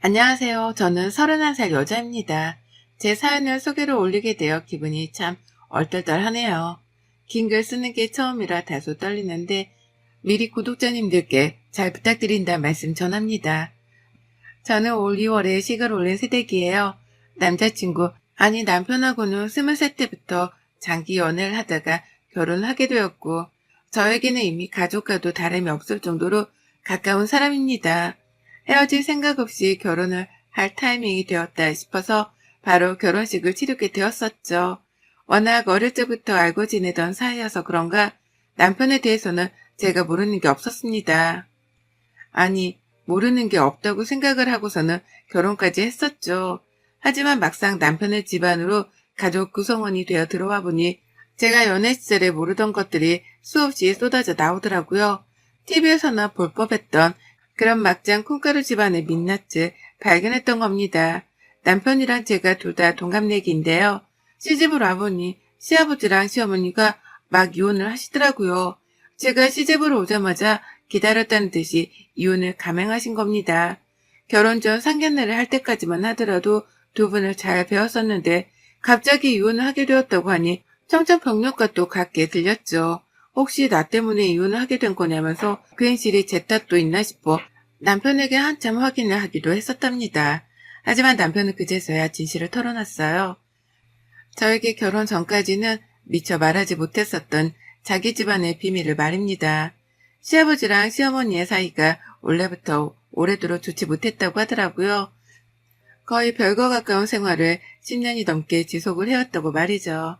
안녕하세요. 저는 31살 여자입니다. 제 사연을 소개를 올리게 되어 기분이 참 얼떨떨하네요. 긴 글 쓰는 게 처음이라 다소 떨리는데 미리 구독자님들께 잘 부탁드린다 말씀 전합니다. 저는 올 2월에 식을 올린 새댁이에요. 남자친구, 아니 남편하고는 23 때부터 장기 연애를 하다가 결혼하게 되었고 저에게는 이미 가족과도 다름이 없을 정도로 가까운 사람입니다. 헤어질 생각 없이 결혼을 할 타이밍이 되었다 싶어서 바로 결혼식을 치르게 되었었죠. 워낙 어릴 때부터 알고 지내던 사이여서 그런가 남편에 대해서는 제가 모르는 게 없었습니다. 아니, 모르는 게 없다고 생각을 하고서는 결혼까지 했었죠. 하지만 막상 남편의 집안으로 가족 구성원이 되어 들어와 보니 제가 연애 시절에 모르던 것들이 수없이 쏟아져 나오더라고요. TV에서나 볼 법했던 그런 막장 콩가루 집안의 민낯을 발견했던 겁니다. 남편이랑 제가 둘 다 동갑내기인데요. 시집을 와보니 시아버지랑 시어머니가 막 이혼을 하시더라고요. 제가 시집을 오자마자 기다렸다는 듯이 이혼을 감행하신 겁니다. 결혼 전 상견례를 할 때까지만 하더라도 두 분을 잘 배웠었는데 갑자기 이혼을 하게 되었다고 하니 청천벽력과 또 같게 들렸죠. 혹시 나 때문에 이혼을 하게 된 거냐면서 그 행실이 제 탓도 있나 싶어 남편에게 한참 확인을 하기도 했었답니다. 하지만 남편은 그제서야 진실을 털어놨어요. 저에게 결혼 전까지는 미처 말하지 못했었던 자기 집안의 비밀을 말입니다. 시아버지랑 시어머니의 사이가 원래부터 오래도록 좋지 못했다고 하더라고요. 거의 별거 가까운 생활을 10년이 넘게 지속을 해왔다고 말이죠.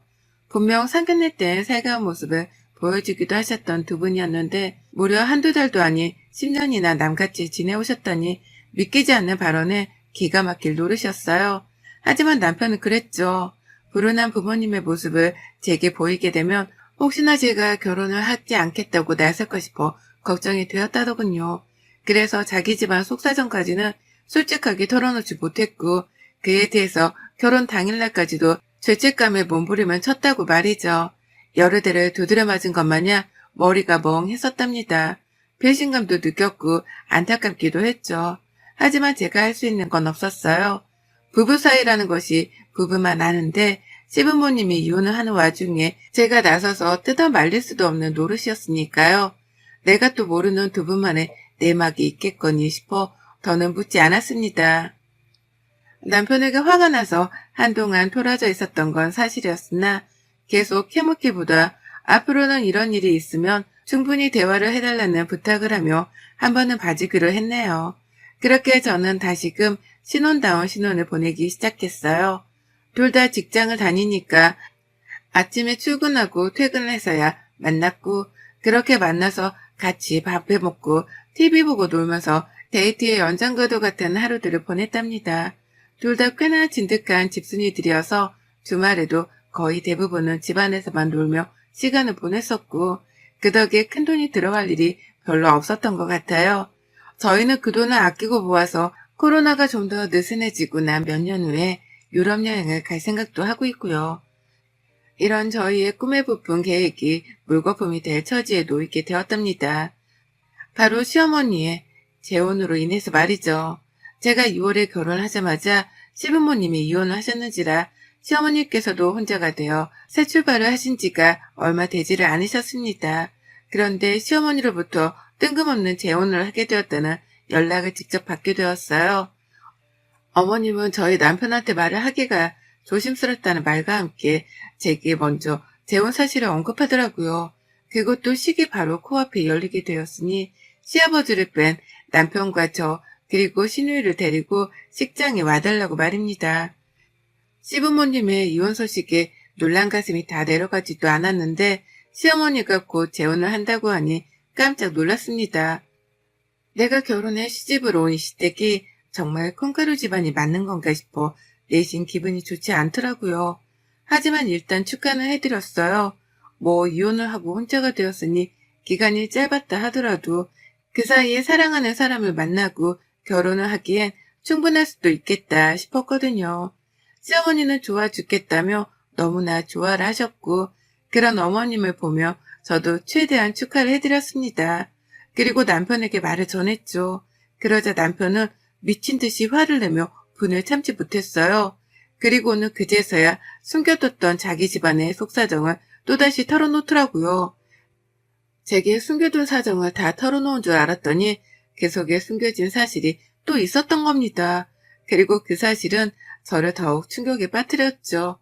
분명 상견례 때 살가운 모습을 보여주기도 하셨던 두 분이었는데 무려 한두 달도 아닌 10년이나 남같이 지내오셨다니 믿기지 않는 발언에 기가 막힐 노릇이었어요. 하지만 남편은 그랬죠. 불운한 부모님의 모습을 제게 보이게 되면 혹시나 제가 결혼을 하지 않겠다고 나설까 싶어 걱정이 되었다더군요. 그래서 자기 집안 속사정까지는 솔직하게 털어놓지 못했고 그에 대해서 결혼 당일날까지도 죄책감에 몸부림을 쳤다고 말이죠. 여러 대를 두드려 맞은 것 마냥 머리가 멍했었답니다. 배신감도 느꼈고 안타깝기도 했죠. 하지만 제가 할 수 있는 건 없었어요. 부부 사이라는 것이 부부만 아는데 시부모님이 이혼을 하는 와중에 제가 나서서 뜯어 말릴 수도 없는 노릇이었으니까요. 내가 또 모르는 두 분만의 내막이 있겠거니 싶어 더는 묻지 않았습니다. 남편에게 화가 나서 한동안 토라져 있었던 건 사실이었으나 계속 캐묻기보다 앞으로는 이런 일이 있으면 충분히 대화를 해달라는 부탁을 하며 한 번은 봐주기로 했네요. 그렇게 저는 다시금 신혼다운 신혼을 보내기 시작했어요. 둘 다 직장을 다니니까 아침에 출근하고 퇴근을 해서야 만났고 그렇게 만나서 같이 밥 해먹고 TV 보고 놀면서 데이트의 연장과도 같은 하루들을 보냈답니다. 둘 다 꽤나 진득한 집순이들이어서 주말에도 거의 대부분은 집안에서만 놀며 시간을 보냈었고 그 덕에 큰돈이 들어갈 일이 별로 없었던 것 같아요. 저희는 그 돈을 아끼고 모아서 코로나가 좀 더 느슨해지고 난 몇 년 후에 유럽 여행을 갈 생각도 하고 있고요. 이런 저희의 꿈에 부푼 계획이 물거품이 될 처지에 놓이게 되었답니다. 바로 시어머니의 재혼으로 인해서 말이죠. 제가 2월에 결혼하자마자 시부모님이 이혼을 하셨는지라 시어머니께서도 혼자가 되어 새 출발을 하신 지가 얼마 되지를 않으셨습니다. 그런데 시어머니로부터 뜬금없는 재혼을 하게 되었다는 연락을 직접 받게 되었어요. 어머님은 저희 남편한테 말을 하기가 조심스럽다는 말과 함께 제게 먼저 재혼 사실을 언급하더라고요. 그것도 시기 바로 코앞에 열리게 되었으니 시아버지를 뺀 남편과 저 그리고 신우이를 데리고 식장에 와달라고 말입니다. 시부모님의 이혼 소식에 놀란 가슴이 다 내려가지도 않았는데 시어머니가 곧 재혼을 한다고 하니 깜짝 놀랐습니다. 내가 결혼해 시집으로 온이 시댁이 정말 콩가루 집안이 맞는 건가 싶어 내심 기분이 좋지 않더라고요. 하지만 일단 축하는 해드렸어요. 뭐 이혼을 하고 혼자가 되었으니 기간이 짧았다 하더라도 그 사이에 사랑하는 사람을 만나고 결혼을 하기엔 충분할 수도 있겠다 싶었거든요. 시어머니는 좋아 죽겠다며 너무나 좋아를 하셨고 그런 어머님을 보며 저도 최대한 축하를 해드렸습니다. 그리고 남편에게 말을 전했죠. 그러자 남편은 미친 듯이 화를 내며 분을 참지 못했어요. 그리고는 그제서야 숨겨뒀던 자기 집안의 속사정을 또다시 털어놓더라고요. 제게 숨겨둔 사정을 다 털어놓은 줄 알았더니 그 속에 숨겨진 사실이 또 있었던 겁니다. 그리고 그 사실은 저를 더욱 충격에 빠뜨렸죠.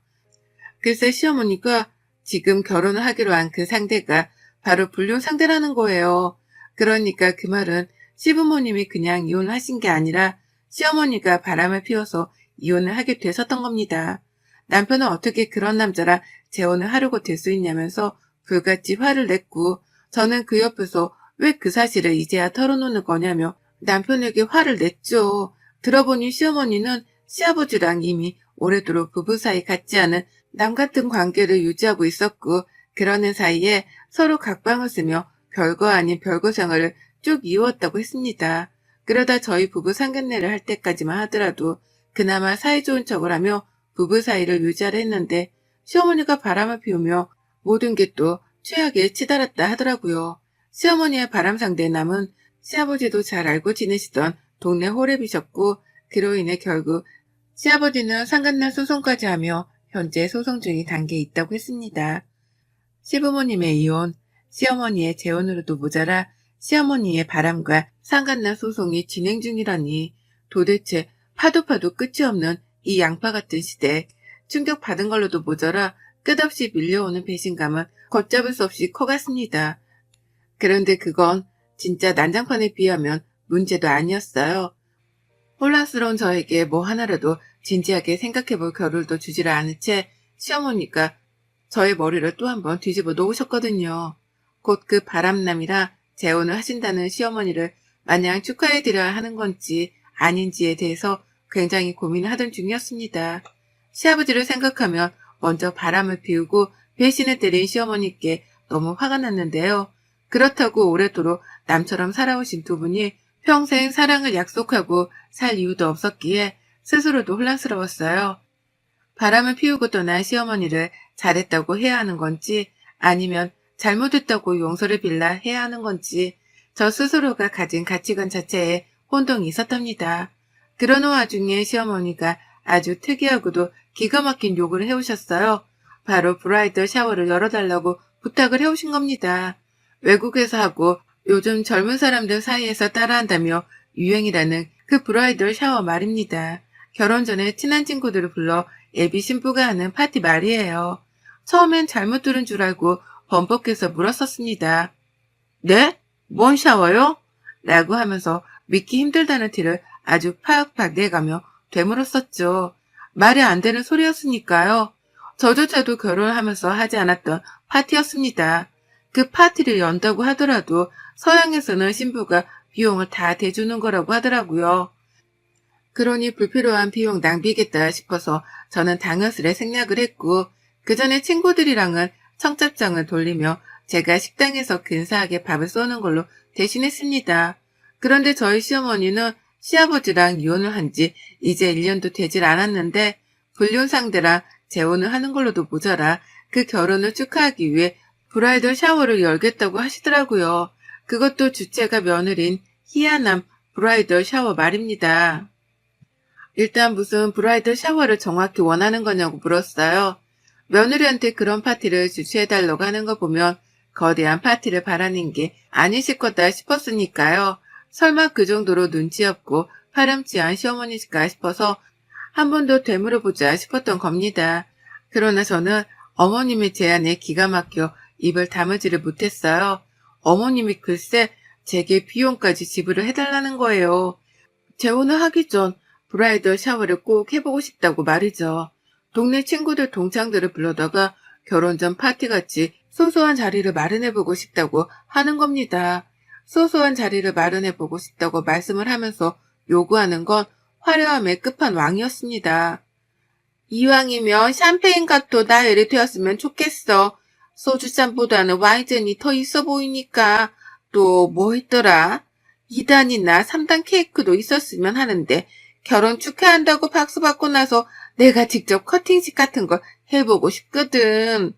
글쎄 시어머니가 지금 결혼을 하기로 한 그 상대가 바로 불륜 상대라는 거예요. 그러니까 그 말은 시부모님이 그냥 이혼하신 게 아니라 시어머니가 바람을 피워서 이혼을 하게 되셨던 겁니다. 남편은 어떻게 그런 남자랑 재혼을 하려고 될 수 있냐면서 불같이 화를 냈고 저는 그 옆에서 왜 그 사실을 이제야 털어놓는 거냐며 남편에게 화를 냈죠. 들어보니 시어머니는 시아버지랑 이미 오래도록 부부 사이 같지 않은 남 같은 관계를 유지하고 있었고 그러는 사이에 서로 각방을 쓰며 별거 아닌 별거 생활을 쭉 이어왔다고 했습니다. 그러다 저희 부부 상견례를 할 때까지만 하더라도 그나마 사이좋은 척을 하며 부부 사이를 유지하려 했는데 시어머니가 바람을 피우며 모든 게 또 최악에 치달았다 하더라고요. 시어머니의 바람 상대 남은 시아버지도 잘 알고 지내시던 동네 호랩이셨고 그로 인해 결국 시아버지는 상간날 소송까지 하며 현재 소송 중인 단계에 있다고 했습니다. 시부모님의 이혼, 시어머니의 재혼으로도 모자라 시어머니의 바람과 상간날 소송이 진행 중이라니 도대체 파도 파도 끝이 없는 이 양파 같은 시대 충격받은 걸로도 모자라 끝없이 밀려오는 배신감은 걷잡을 수 없이 커갔습니다. 그런데 그건 진짜 난장판에 비하면 문제도 아니었어요. 혼란스러운 저에게 뭐 하나라도 진지하게 생각해볼 겨를도 주지를 않은 채 시어머니가 저의 머리를 또 한 번 뒤집어 놓으셨거든요. 곧 그 바람남이라 재혼을 하신다는 시어머니를 마냥 축하해드려야 하는 건지 아닌지에 대해서 굉장히 고민을 하던 중이었습니다. 시아버지를 생각하면 먼저 바람을 피우고 배신을 때린 시어머니께 너무 화가 났는데요. 그렇다고 오래도록 남처럼 살아오신 두 분이 평생 사랑을 약속하고 살 이유도 없었기에 스스로도 혼란스러웠어요. 바람을 피우고 떠난 시어머니를 잘했다고 해야 하는 건지 아니면 잘못했다고 용서를 빌라 해야 하는 건지 저 스스로가 가진 가치관 자체에 혼동이 있었답니다. 그러는 와중에 시어머니가 아주 특이하고도 기가 막힌 요구를 해오셨어요. 바로 브라이덜 샤워를 열어달라고 부탁을 해오신 겁니다. 외국에서 하고 요즘 젊은 사람들 사이에서 따라한다며 유행이라는 그 브라이덜 샤워 말입니다. 결혼 전에 친한 친구들을 불러 예비 신부가 하는 파티 말이에요. 처음엔 잘못 들은 줄 알고 번복해서 물었었습니다. 네? 뭔 샤워요? 라고 하면서 믿기 힘들다는 티를 아주 팍팍 내가며 되물었었죠. 말이 안 되는 소리였으니까요. 저조차도 결혼을 하면서 하지 않았던 파티였습니다. 그 파티를 연다고 하더라도 서양에서는 신부가 비용을 다 대주는 거라고 하더라고요. 그러니 불필요한 비용 낭비겠다 싶어서 저는 당연스레 생략을 했고 그 전에 친구들이랑은 청첩장을 돌리며 제가 식당에서 근사하게 밥을 쏘는 걸로 대신했습니다. 그런데 저희 시어머니는 시아버지랑 이혼을 한 지 이제 1년도 되질 않았는데 불륜 상대랑 재혼을 하는 걸로도 모자라 그 결혼을 축하하기 위해 브라이덜 샤워를 열겠다고 하시더라고요. 그것도 주체가 며느린 희한한 브라이덜 샤워 말입니다. 일단 무슨 브라이덜 샤워를 정확히 원하는 거냐고 물었어요. 며느리한테 그런 파티를 주최해달라고 하는 거 보면 거대한 파티를 바라는 게 아니실 거다 싶었으니까요. 설마 그 정도로 눈치 없고 파렴치한 시어머니일까 싶어서 한 번 더 되물어보자 싶었던 겁니다. 그러나 저는 어머님의 제안에 기가 막혀 입을 다물지를 못했어요. 어머님이 글쎄 제게 비용까지 지불을 해달라는 거예요. 재혼을 하기 전 브라이덜 샤워를 꼭 해보고 싶다고 말이죠. 동네 친구들 동창들을 불러다가 결혼 전 파티같이 소소한 자리를 마련해보고 싶다고 하는 겁니다. 소소한 자리를 마련해보고 싶다고 말씀을 하면서 요구하는 건 화려함의 끝판왕이었습니다. 이왕이면 샴페인 가토 나열이 되었으면 좋겠어. 소주잔보다는 와인잔이 더 있어 보이니까 또뭐 있더라? 2단이나 3단 케이크도 있었으면 하는데 결혼 축하한다고 박수 받고 나서 내가 직접 커팅식 같은 걸 해보고 싶거든.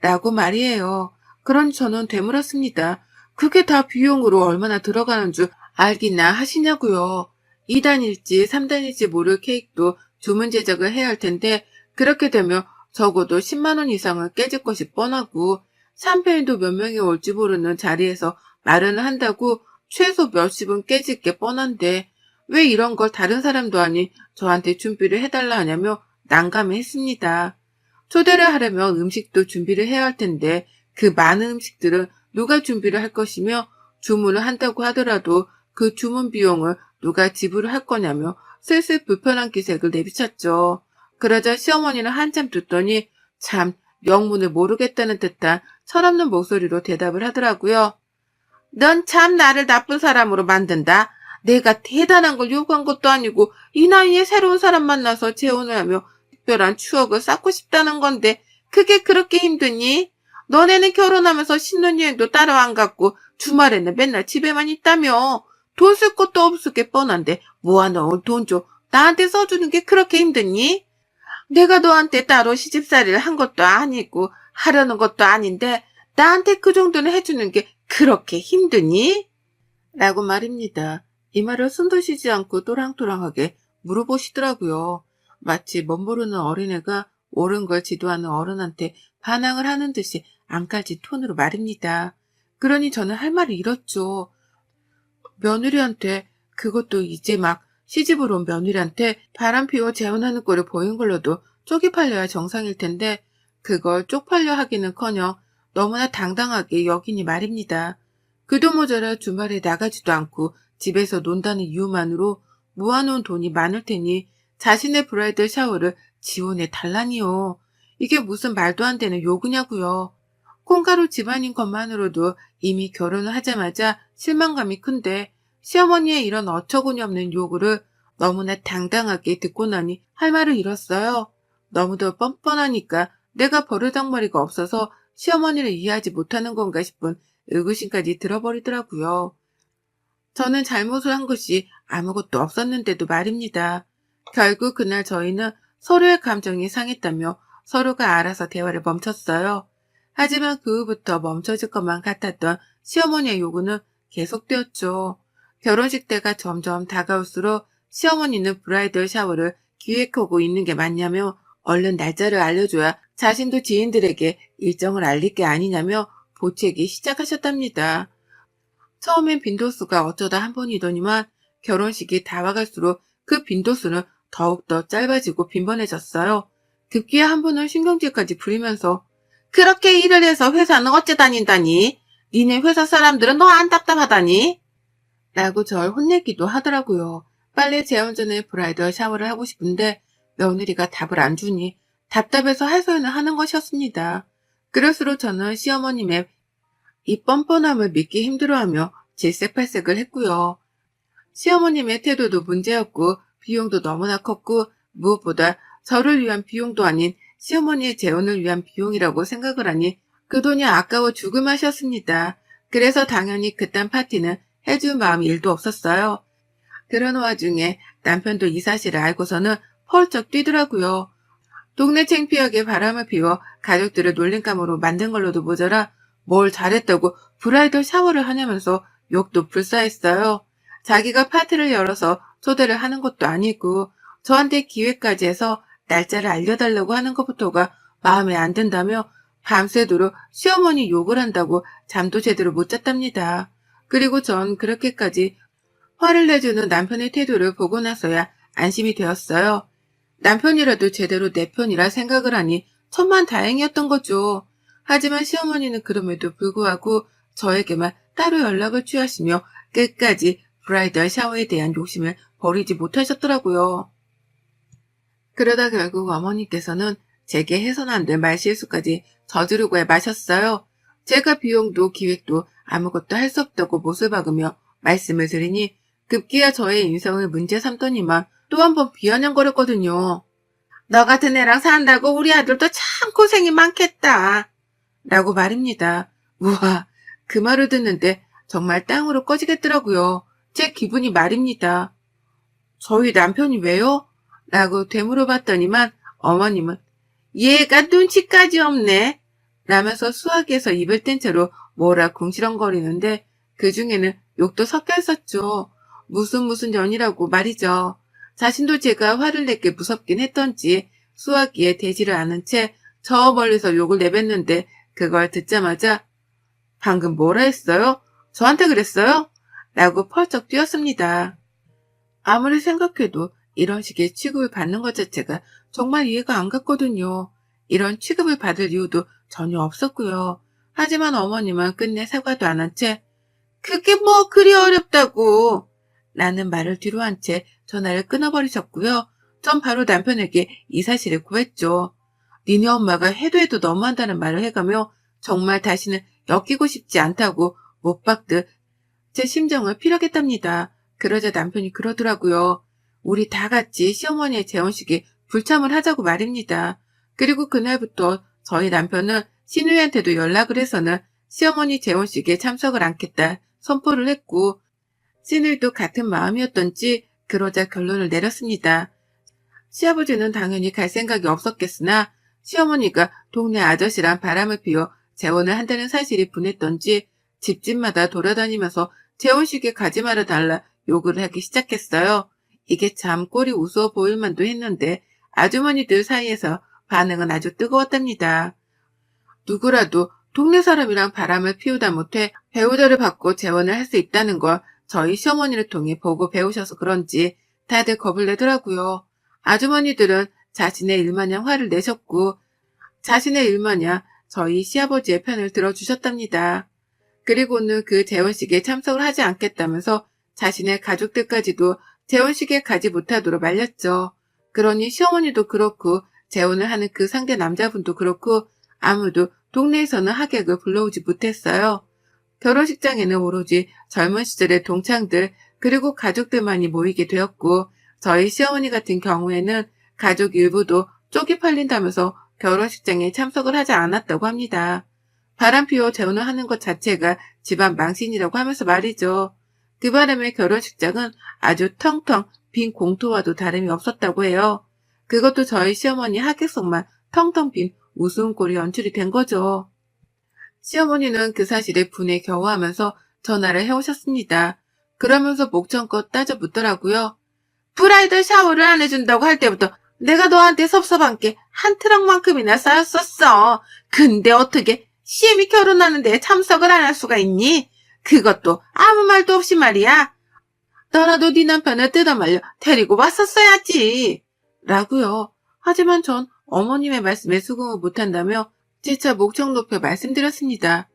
라고 말이에요. 그런 저는 되물었습니다. 그게 다 비용으로 얼마나 들어가는 줄 알기나 하시냐고요. 2단일지 3단일지 모를 케이크도 주문 제작을 해야 할 텐데 그렇게 되면 적어도 10만원 이상은 깨질 것이 뻔하고 샴페인도 몇 명이 올지 모르는 자리에서 마련을 한다고 최소 몇십은 깨질 게 뻔한데 왜 이런 걸 다른 사람도 아닌 저한테 준비를 해달라 하냐며 난감했습니다. 초대를 하려면 음식도 준비를 해야 할 텐데 그 많은 음식들은 누가 준비를 할 것이며 주문을 한다고 하더라도 그 주문 비용을 누가 지불을 할 거냐며 슬슬 불편한 기색을 내비쳤죠. 그러자 시어머니는 한참 듣더니 참 영문을 모르겠다는 듯한 철없는 목소리로 대답을 하더라고요. 넌 참 나를 나쁜 사람으로 만든다. 내가 대단한 걸 요구한 것도 아니고 이 나이에 새로운 사람 만나서 재혼을 하며 특별한 추억을 쌓고 싶다는 건데 그게 그렇게 힘드니? 너네는 결혼하면서 신혼여행도 따로 안 갔고 주말에는 맨날 집에만 있다며 돈 쓸 것도 없을 게 뻔한데 모아놓은 돈 좀 나한테 써주는 게 그렇게 힘드니? 내가 너한테 따로 시집살이를 한 것도 아니고 하려는 것도 아닌데 나한테 그 정도는 해주는 게 그렇게 힘드니? 라고 말입니다. 이 말을 숨도 쉬지 않고 또랑또랑하게 물어보시더라고요. 마치 멋모르는 어린애가 옳은 걸 지도하는 어른한테 반항을 하는 듯이 안깔진 톤으로 말입니다. 그러니 저는 할 말을 잃었죠. 며느리한테 그것도 이제 막 시집을 온 며느리한테 바람 피워 재혼하는 꼴을 보인 걸로도 쪽이 팔려야 정상일 텐데 그걸 쪽팔려 하기는커녕 너무나 당당하게 여기니 말입니다. 그도 모자라 주말에 나가지도 않고 집에서 논다는 이유만으로 모아놓은 돈이 많을 테니 자신의 브라이덜 샤워를 지원해 달라니요. 이게 무슨 말도 안 되는 요구냐고요. 콩가루 집안인 것만으로도 이미 결혼을 하자마자 실망감이 큰데 시어머니의 이런 어처구니 없는 요구를 너무나 당당하게 듣고 나니 할 말을 잃었어요. 너무도 뻔뻔하니까 내가 버르장머리가 없어서 시어머니를 이해하지 못하는 건가 싶은 의구심까지 들어버리더라고요. 저는 잘못을 한 것이 아무것도 없었는데도 말입니다. 결국 그날 저희는 서로의 감정이 상했다며 서로가 알아서 대화를 멈췄어요. 하지만 그 후부터 멈춰질 것만 같았던 시어머니의 요구는 계속되었죠. 결혼식 때가 점점 다가올수록 시어머니는 브라이덜 샤워를 기획하고 있는 게 맞냐며 얼른 날짜를 알려줘야 자신도 지인들에게 일정을 알릴 게 아니냐며 보채기 시작하셨답니다. 처음엔 빈도수가 어쩌다 한 번이더니만 결혼식이 다와갈수록 그 빈도수는 더욱더 짧아지고 빈번해졌어요. 급기야 한 번은 신경질까지 부리면서 그렇게 일을 해서 회사는 어째 다닌다니? 니네 회사 사람들은 너 안 답답하다니? 라고 절 혼내기도 하더라고요. 빨리 재혼 전에 브라이덜 샤워를 하고 싶은데 며느리가 답을 안 주니 답답해서 할 소리는 하는 것이었습니다. 그럴수록 저는 시어머님의 이 뻔뻔함을 믿기 힘들어하며 질색팔색을 했고요. 시어머님의 태도도 문제였고 비용도 너무나 컸고 무엇보다 저를 위한 비용도 아닌 시어머니의 재혼을 위한 비용이라고 생각을 하니 그 돈이 아까워 죽을 맛이었습니다. 그래서 당연히 그딴 파티는 해줄 마음이 일도 없었어요. 그런 와중에 남편도 이 사실을 알고서는 펄쩍 뛰더라고요. 동네 창피하게 바람을 피워 가족들을 놀림감으로 만든 걸로도 모자라 뭘 잘했다고 브라이덜 샤워를 하냐면서 욕도 불사했어요. 자기가 파티를 열어서 초대를 하는 것도 아니고 저한테 기회까지 해서 날짜를 알려달라고 하는 것부터가 마음에 안 든다며 밤새도록 시어머니 욕을 한다고 잠도 제대로 못 잤답니다. 그리고 전 그렇게까지 화를 내주는 남편의 태도를 보고 나서야 안심이 되었어요. 남편이라도 제대로 내 편이라 생각을 하니 천만 다행이었던 거죠. 하지만 시어머니는 그럼에도 불구하고 저에게만 따로 연락을 취하시며 끝까지 브라이덜 샤워에 대한 욕심을 버리지 못하셨더라고요. 그러다 결국 어머니께서는 제게 해선 안 될 말실수까지 저지르고 마셨어요. 제가 비용도 기획도 아무것도 할 수 없다고 못을 박으며 말씀을 드리니 급기야 저의 인성을 문제 삼더니만 또 한 번 비아냥거렸거든요. 너 같은 애랑 산다고 우리 아들도 참 고생이 많겠다. 라고 말입니다. 우와, 그 말을 듣는데 정말 땅으로 꺼지겠더라고요. 제 기분이 말입니다. 저희 남편이 왜요? 라고 되물어봤더니만 어머님은 얘가 눈치까지 없네. 라면서 수학에서 입을 뗀 채로 뭐라 궁시렁거리는데 그 중에는 욕도 섞여 있었죠. 무슨 무슨 연이라고 말이죠. 자신도 제가 화를 내게 무섭긴 했던지 수화기에 대지를 않은 채 저 멀리서 욕을 내뱉는데 그걸 듣자마자 방금 뭐라 했어요? 저한테 그랬어요? 라고 펄쩍 뛰었습니다. 아무리 생각해도 이런 식의 취급을 받는 것 자체가 정말 이해가 안 갔거든요. 이런 취급을 받을 이유도 전혀 없었고요. 하지만 어머님은 끝내 사과도 안 한 채 그게 뭐 그리 어렵다고 라는 말을 뒤로 한 채 전화를 끊어버리셨고요. 전 바로 남편에게 이 사실을 구했죠. 니네 엄마가 해도 해도 너무한다는 말을 해가며 정말 다시는 엮이고 싶지 않다고 못 박듯 제 심정을 피력했답니다. 그러자 남편이 그러더라고요. 우리 다 같이 시어머니의 재혼식에 불참을 하자고 말입니다. 그리고 그날부터 저희 남편은 신우이한테도 연락을 해서는 시어머니 재혼식에 참석을 않겠다 선포를 했고 신우이도 같은 마음이었던지 그러자 결론을 내렸습니다. 시아버지는 당연히 갈 생각이 없었겠으나 시어머니가 동네 아저씨랑 바람을 피워 재혼을 한다는 사실이 분했던지 집집마다 돌아다니면서 재혼식에 가지 말아 달라 욕을 하기 시작했어요. 이게 참 꼴이 우스워 보일 만도 했는데 아주머니들 사이에서 반응은 아주 뜨거웠답니다. 누구라도 동네 사람이랑 바람을 피우다 못해 배우자를 받고 재혼을 할 수 있다는 걸 저희 시어머니를 통해 보고 배우셔서 그런지 다들 겁을 내더라고요. 아주머니들은 자신의 일마냥 화를 내셨고 자신의 일마냥 저희 시아버지의 편을 들어주셨답니다. 그리고는 그 재혼식에 참석을 하지 않겠다면서 자신의 가족들까지도 재혼식에 가지 못하도록 말렸죠. 그러니 시어머니도 그렇고 재혼을 하는 그 상대 남자분도 그렇고 아무도 동네에서는 하객을 불러오지 못했어요. 결혼식장에는 오로지 젊은 시절의 동창들 그리고 가족들만이 모이게 되었고 저희 시어머니 같은 경우에는 가족 일부도 쪽이 팔린다면서 결혼식장에 참석을 하지 않았다고 합니다. 바람 피워 재혼을 하는 것 자체가 집안 망신이라고 하면서 말이죠. 그 바람에 결혼식장은 아주 텅텅 빈 공터와도 다름이 없었다고 해요. 그것도 저희 시어머니 하객석만 텅텅 빈 우스운꼴이 연출이 된 거죠. 시어머니는 그 사실에 분에 겨워하면서 전화를 해오셨습니다. 그러면서 목청껏 따져 묻더라고요. 브라이덜 샤워를 안 해준다고 할 때부터 내가 너한테 섭섭한 게 한 트럭만큼이나 쌓였었어. 근데 어떻게 시엠이 결혼하는데 참석을 안 할 수가 있니? 그것도 아무 말도 없이 말이야. 너라도 네 남편을 뜯어말려 데리고 왔었어야지. 라고요. 하지만 전 어머님의 말씀에 수긍을 못한다며 재차 목청 높여 말씀드렸습니다.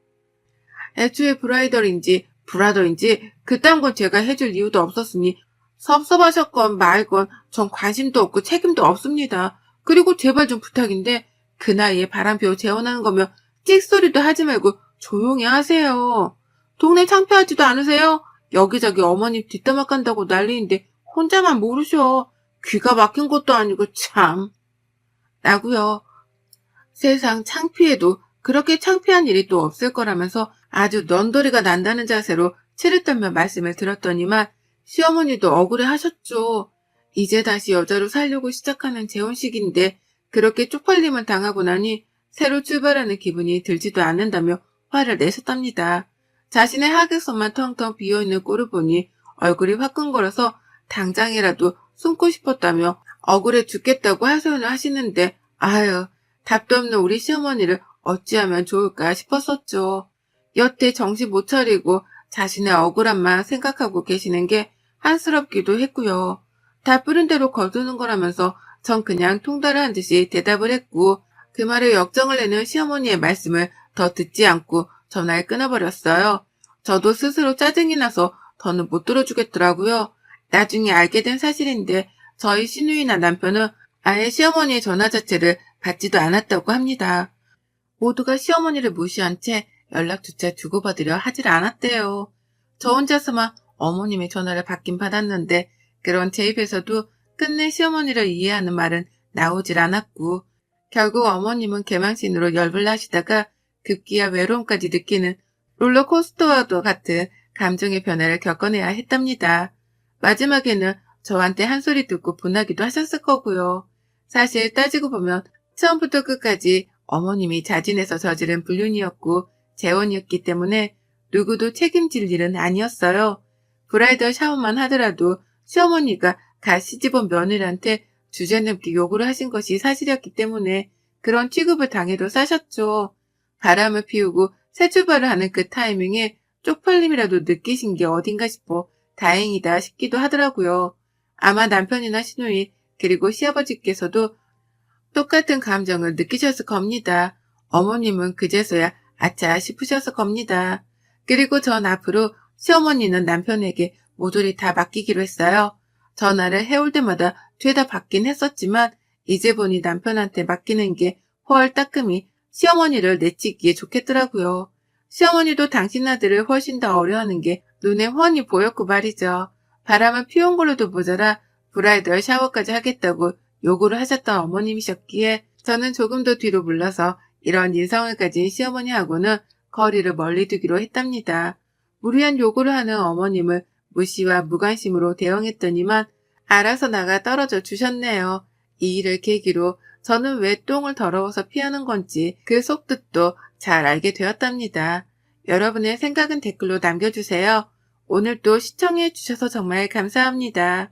애초에 브라이덜인지 브라더인지 그딴 건 제가 해줄 이유도 없었으니 섭섭하셨건 말건 전 관심도 없고 책임도 없습니다. 그리고 제발 좀 부탁인데 그 나이에 바람피워 재혼하는 거면 찍소리도 하지 말고 조용히 하세요. 동네 창피하지도 않으세요? 여기저기 어머님 뒷담화 간다고 난리인데 혼자만 모르셔. 귀가 막힌 것도 아니고 참. 라고요. 세상 창피해도 그렇게 창피한 일이 또 없을 거라면서 아주 넌더리가 난다는 자세로 치를 떨며 말씀을 드렸더니만 시어머니도 억울해 하셨죠. 이제 다시 여자로 살려고 시작하는 재혼식인데 그렇게 쪽팔림을 당하고 나니 새로 출발하는 기분이 들지도 않는다며 화를 내셨답니다. 자신의 하객석만 텅텅 비어있는 꼴을 보니 얼굴이 화끈거려서 당장이라도 숨고 싶었다며 억울해 죽겠다고 하소연을 하시는데 아유 답도 없는 우리 시어머니를 어찌하면 좋을까 싶었었죠. 여태 정신 못 차리고 자신의 억울함만 생각하고 계시는 게 한스럽기도 했고요. 다 뿌린 대로 거두는 거라면서 전 그냥 통달한 듯이 대답을 했고 그 말에 역정을 내는 시어머니의 말씀을 더 듣지 않고 전화를 끊어버렸어요. 저도 스스로 짜증이 나서 더는 못 들어주겠더라고요. 나중에 알게 된 사실인데 저희 시누이나 남편은 아예 시어머니의 전화 자체를 받지도 않았다고 합니다. 모두가 시어머니를 무시한 채 연락조차 주고받으려 하질 않았대요. 저 혼자서만 어머님의 전화를 받긴 받았는데 그런 제 입에서도 끝내 시어머니를 이해하는 말은 나오질 않았고 결국 어머님은 개망신으로 열불 나시다가 급기야 외로움까지 느끼는 롤러코스터와도 같은 감정의 변화를 겪어내야 했답니다. 마지막에는 저한테 한 소리 듣고 분하기도 하셨을 거고요. 사실 따지고 보면 처음부터 끝까지 어머님이 자진해서 저지른 불륜이었고 재혼이었기 때문에 누구도 책임질 일은 아니었어요. 브라이덜 샤워만 하더라도 시어머니가 갓 시집온 며느리한테 주제넘게 요구를 하신 것이 사실이었기 때문에 그런 취급을 당해도 싸셨죠. 바람을 피우고 새 출발을 하는 그 타이밍에 쪽팔림이라도 느끼신 게 어딘가 싶어 다행이다 싶기도 하더라고요. 아마 남편이나 시누이 그리고 시아버지께서도 똑같은 감정을 느끼셨을 겁니다. 어머님은 그제서야 아차 싶으셨을 겁니다. 그리고 전 앞으로 시어머니는 남편에게 모조리 다 맡기기로 했어요. 전화를 해올 때마다 죄다 받긴 했었지만 이제 보니 남편한테 맡기는 게 훨 따끔히 시어머니를 내치기에 좋겠더라고요. 시어머니도 당신 아들을 훨씬 더 어려워하는 게 눈에 훤히 보였고 말이죠. 바람을 피운 걸로도 모자라 브라이덜 샤워까지 하겠다고 요구를 하셨던 어머님이셨기에 저는 조금 더 뒤로 물러서 이런 인성을 가진 시어머니하고는 거리를 멀리 두기로 했답니다. 무리한 요구를 하는 어머님을 무시와 무관심으로 대응했더니만 알아서 나가 떨어져 주셨네요. 이 일을 계기로 저는 왜 똥을 더러워서 피하는 건지 그 속뜻도 잘 알게 되었답니다. 여러분의 생각은 댓글로 남겨주세요. 오늘도 시청해 주셔서 정말 감사합니다.